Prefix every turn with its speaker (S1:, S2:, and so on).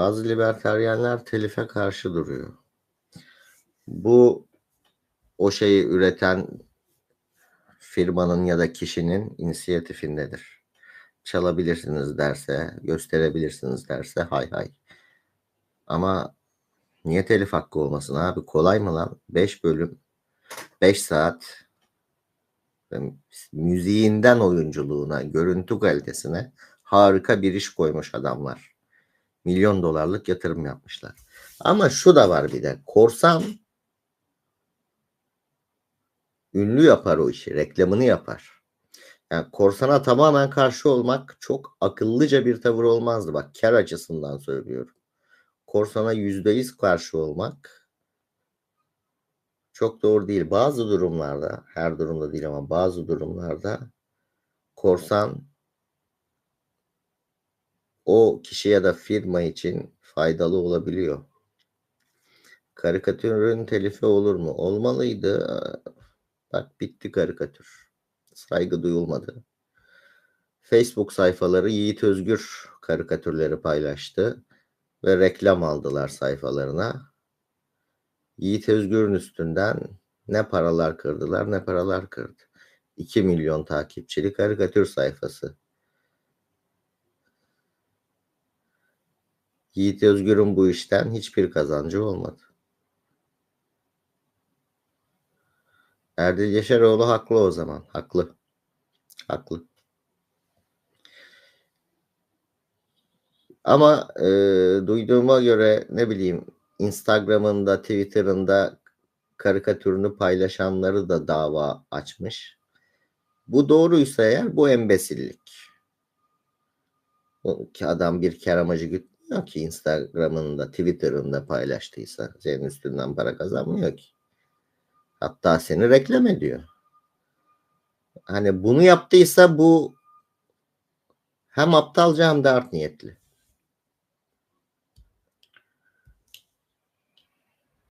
S1: Bazı libertaryenler telife karşı duruyor. Bu o şeyi üreten firmanın ya da kişinin inisiyatifindedir. Çalabilirsiniz derse, gösterebilirsiniz derse hay hay. Ama niye telif hakkı olmasın abi? Kolay mı lan? 5 bölüm, 5 saat müziğinden oyunculuğuna, görüntü kalitesine harika bir iş koymuş adamlar. Milyon dolarlık yatırım yapmışlar. Ama şu da var bir de. Korsan ünlü yapar o işi, reklamını yapar. Yani korsana tamamen karşı olmak çok akıllıca bir tavır olmazdı. Bak kar açısından söylüyorum. Korsana yüzde yüz karşı olmak çok doğru değil. Bazı durumlarda, her durumda değil ama bazı durumlarda korsan o kişi ya da firma için faydalı olabiliyor. Karikatürün telifi olur mu? Olmalıydı. Bak bitti karikatür. Saygı duyulmadı. Facebook sayfaları Yiğit Özgür karikatürleri paylaştı ve reklam aldılar sayfalarına. Yiğit Özgür'ün üstünden ne paralar kırdılar ne paralar kırdı. 2 milyon takipçili karikatür sayfası. Yiğit Özgür'ün bu işten hiçbir kazancı olmadı. Erdil Yaşaroğlu haklı o zaman. Haklı. Haklı. Ama e, duyduğuma göre ne bileyim Instagram'ında, Twitter'ında karikatürünü paylaşanları da dava açmış. Bu doğruysa eğer bu embesillik. Ki adam bir kar amacı gütmüyor ki Instagram'ında, Twitter'ında paylaştıysa senin üstünden para kazanmıyor ki. Hatta seni reklam ediyor. Hani bunu yaptıysa bu hem aptalca hem de art niyetli.